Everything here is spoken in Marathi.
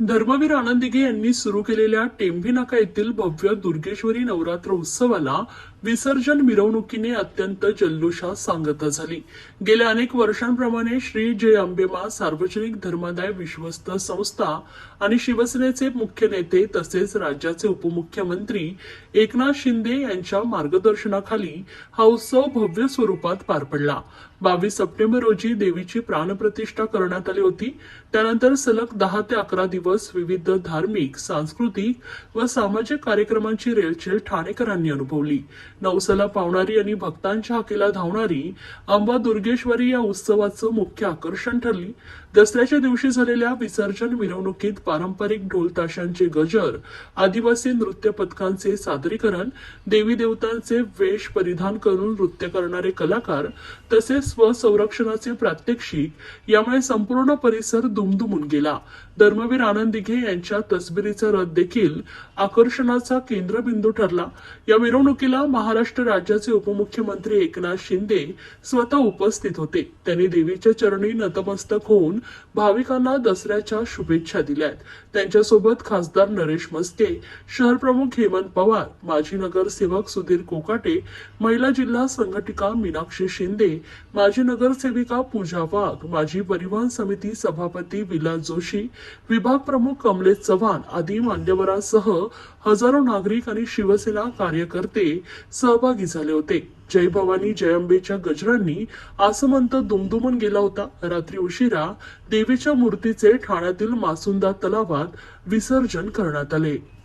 धर्मवीर आनंदिगे यांनी सुरू केलेल्या टेंभी नाका येथील भव्य दुर्गेश्वरी नवरात्र उत्सवाला विसर्जन मिरवणुकीने अत्यंत जल्लोषात सांगता झाली. गेल्या अनेक वर्षांप्रमाणे श्री जय अंबेमा सार्वजनिक धर्मादाय विश्वस्त संस्था आणि शिवसेनेचे मुख्य नेते तसेच राज्याचे उपमुख्यमंत्री एकनाथ शिंदे यांच्या मार्गदर्शनाखाली हा उत्सव भव्य स्वरूपात पार पडला. बावीस सप्टेंबर रोजी देवीची प्राणप्रतिष्ठा करण्यात आली होती. त्यानंतर सलग दहा ते अकरा दिवस विविध धार्मिक सांस्कृतिक व सामाजिक कार्यक्रमांची रेलचेल ठाणेकरांनी अनुभवली. नवसाला पावणारी आणि भक्तांच्या हाकेला धावणारी अंबा दुर्गेश्वरी या उत्सवाचं मुख्य आकर्षण ठरली. दसऱ्याच्या दिवशी झालेल्या विसर्जन मिरवणुकीत पारंपरिक ढोलताशांचे गजर आदिवासी नृत्य पथकांचे सादरीकरण देवी देवतांचे वेश परिधान करून नृत्य करणारे कलाकार तसेच स्वसंरक्षणाचे प्रात्यक्षिक यामुळे संपूर्ण परिसर दुमदुमून गेला. धर्मवीर आनंद दिघे यांच्या तसबिरीचा रथ देखील आकर्षणाचा केंद्रबिंदू ठरला. या मिरवणुकीला महा महाराष्ट्र राज्याचे उपमुख्यमंत्री एकनाथ शिंदे स्वतः उपस्थित होते. त्यांनी देवीच्या चरणी नतमस्तक होऊन भाविकांना दसऱ्याच्या शुभेच्छा दिल्यात. त्यांच्यासोबत खासदार नरेश मस्के शहर प्रमुख हेमंत पवार माजी नगरसेवक सुधीर कोकाटे महिला जिल्हा संघटिका मीनाक्षी शिंदे माजी नगरसेविका पूजा वाघ माजी परिवहन समिती सभापती विलास जोशी विभाग प्रमुख कमलेश चव्हाण आदी मान्यवरांसह हजारो नागरिक आणि शिवसेना कार्यकर्ते सहभागी झाले होते. जय भवानी जय अंबेच्या गजरांनी आसमंत दुमदुमून गेला होता. रात्री उशिरा देवीच्या मूर्तीचे ठाण्यातील मासुंदा तलावात विसर्जन करण्यात आले.